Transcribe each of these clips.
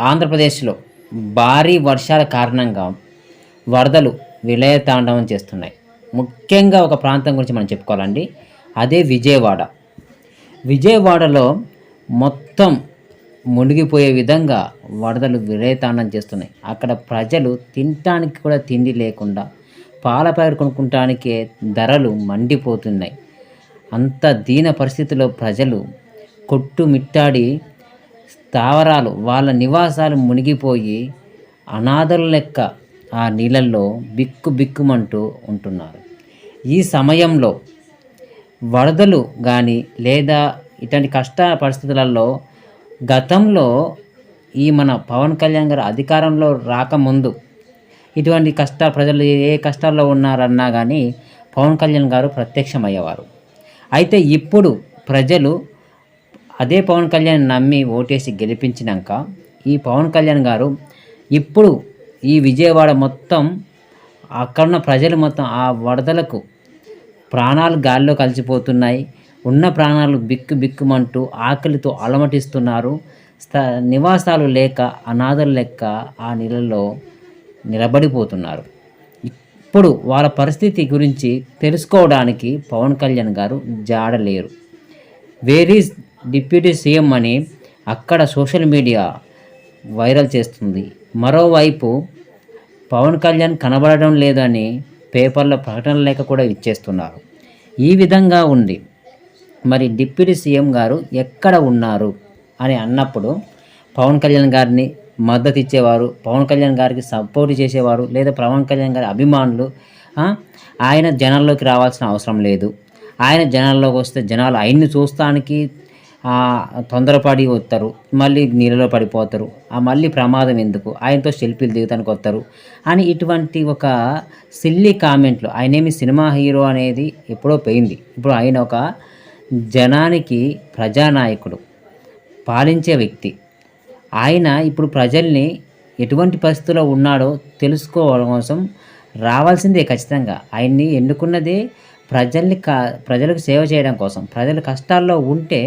ఆంధ్రప్రదేశ్లో భారీ వర్షాల కారణంగా వరదలు విలయతాండవం చేస్తున్నాయి. ముఖ్యంగా ఒక ప్రాంతం గురించి మనం చెప్పుకోవాలండి. అదే విజయవాడ. విజయవాడలో మొత్తం మునిగిపోయే విధంగా వరదలు విలయతాండం చేస్తున్నాయి. అక్కడ ప్రజలు తినటానికి కూడా తిండి లేకుండా పాల ప్యాకెట్ కొనుక్కుంటానికే ధరలు మండిపోతున్నాయి. అంత దీన పరిస్థితిలో ప్రజలు కొట్టుమిట్టాడి స్థావరాలు వాళ్ళ నివాసాలు మునిగిపోయి అనాథల లెక్క ఆ నీళ్ళల్లో బిక్కు బిక్కుమంటూ ఉంటున్నారు. ఈ సమయంలో వరదలు కానీ లేదా ఇటువంటి కష్ట పరిస్థితులలో గతంలో ఈ మన పవన్ కళ్యాణ్ గారు అధికారంలో రాకముందు ఇటువంటి కష్ట ప్రజలు ఏ కష్టాల్లో ఉన్నారన్నా కానీ పవన్ కళ్యాణ్ గారు ప్రత్యక్షమయ్యేవారు. అయితే ఇప్పుడు ప్రజలు అదే పవన్ కళ్యాణ్ నమ్మి ఓటేసి గెలిపించినాక ఈ పవన్ కళ్యాణ్ గారు ఇప్పుడు ఈ విజయవాడ మొత్తం అక్కడున్న ప్రజలు మొత్తం ఆ వరదలకు ప్రాణాలు గాల్లో కలిసిపోతున్నాయి. ఉన్న ప్రాణాలు బిక్కు బిక్కుమంటూ ఆకలితో అలమటిస్తున్నారు. స్థ నివాసాలు లేక అనాథలు లెక్క ఆ నీళ్ళలో నిలబడిపోతున్నారు. ఇప్పుడు వాళ్ళ పరిస్థితి గురించి తెలుసుకోవడానికి పవన్ కళ్యాణ్ గారు జాడలేరు. వేర్ ఈజ్ డిప్యూటీ సీఎం అని అక్కడ సోషల్ మీడియా వైరల్ చేస్తుంది. మరోవైపు పవన్ కళ్యాణ్ కనబడడం లేదని పేపర్లో ప్రకటన లేఖ కూడా ఇచ్చేస్తున్నారు. ఈ విధంగా ఉంది. మరి డిప్యూటీ సీఎం గారు ఎక్కడ ఉన్నారు అని అన్నప్పుడు పవన్ కళ్యాణ్ గారిని మద్దతు ఇచ్చేవారు పవన్ కళ్యాణ్ గారికి సపోర్ట్ చేసేవారు లేదా పవన్ కళ్యాణ్ గారి అభిమానులు ఆయన జనాల్లోకి రావాల్సిన అవసరం లేదు. ఆయన జనాల్లోకి వస్తే జనాలు ఆయన్ని చూస్తానికి తొందరపడి వస్తారు. మళ్ళీ నీళ్ళలో పడిపోతారు. ఆ మళ్ళీ ప్రమాదం ఎందుకు? ఆయనతో సెల్ఫీలు దిగుతానికి వస్తారు. అని ఇటువంటి ఒక సిల్లీ కామెంట్లు. ఆయనేమి సినిమా హీరో అనేది ఎప్పుడో పోయింది. ఇప్పుడు ఆయన ఒక జనానికి ప్రజానాయకుడు పాలించే వ్యక్తి. ఆయన ఇప్పుడు ప్రజల్ని ఎటువంటి పరిస్థితిలో ఉన్నాడో తెలుసుకోవడం కోసం రావాల్సిందే ఖచ్చితంగా. ఆయన్ని ఎన్నుకున్నదే ప్రజల్ని కా ప్రజలకు సేవ చేయడం కోసం. ప్రజలు కష్టాల్లో ఉంటే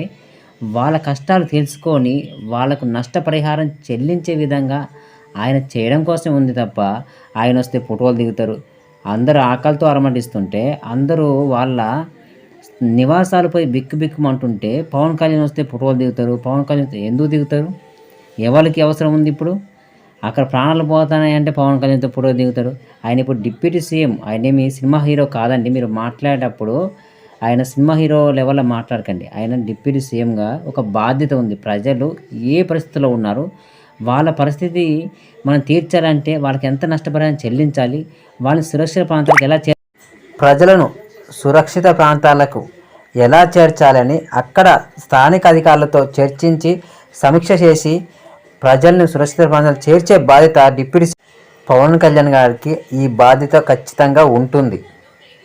వాళ్ళ కష్టాలు తెలుసుకొని వాళ్ళకు నష్టపరిహారం చెల్లించే విధంగా ఆయన చేయడం కోసం ఉంది తప్ప ఆయన వస్తే ఫోటోలు దిగుతారు. అందరూ ఆకలితో అరమటిస్తుంటే అందరూ వాళ్ళ నివాసాలపై బిక్కు బిక్కుమంటుంటే పవన్ కళ్యాణ్ వస్తే ఫోటోలు దిగుతారు. పవన్ కళ్యాణ్ ఎందుకు దిగుతారు? ఎవరికి అవసరం ఉంది ఇప్పుడు? అక్కడ ప్రాణాలు పోతున్నాయి అంటే పవన్ కళ్యాణ్తో ఫోటో దిగుతారు. ఆయన ఇప్పుడు డిప్యూటీ సీఎం. ఆయన ఏమి సినిమా హీరో కాదండి. మీరు మాట్లాడేటప్పుడు ఆయన సినిమా హీరో లెవెల్లో మాట్లాడకండి. ఆయన డిప్యూటీ సీఎంగా ఒక బాధ్యత ఉంది. ప్రజలు ఏ పరిస్థితిలో ఉన్నారు వాళ్ళ పరిస్థితి మనం తీర్చాలంటే వాళ్ళకి ఎంత నష్టపరిహారం చెల్లించాలి వాళ్ళని సురక్షిత ప్రాంతాలకు ఎలా చే ప్రజలను సురక్షిత ప్రాంతాలకు ఎలా చేర్చాలని అక్కడ స్థానిక అధికారులతో చర్చించి సమీక్ష చేసి ప్రజలను సురక్షిత ప్రాంతాలు చేర్చే బాధ్యత డిప్యూటీ పవన్ కళ్యాణ్ గారికి ఈ బాధ్యత ఖచ్చితంగా ఉంటుంది.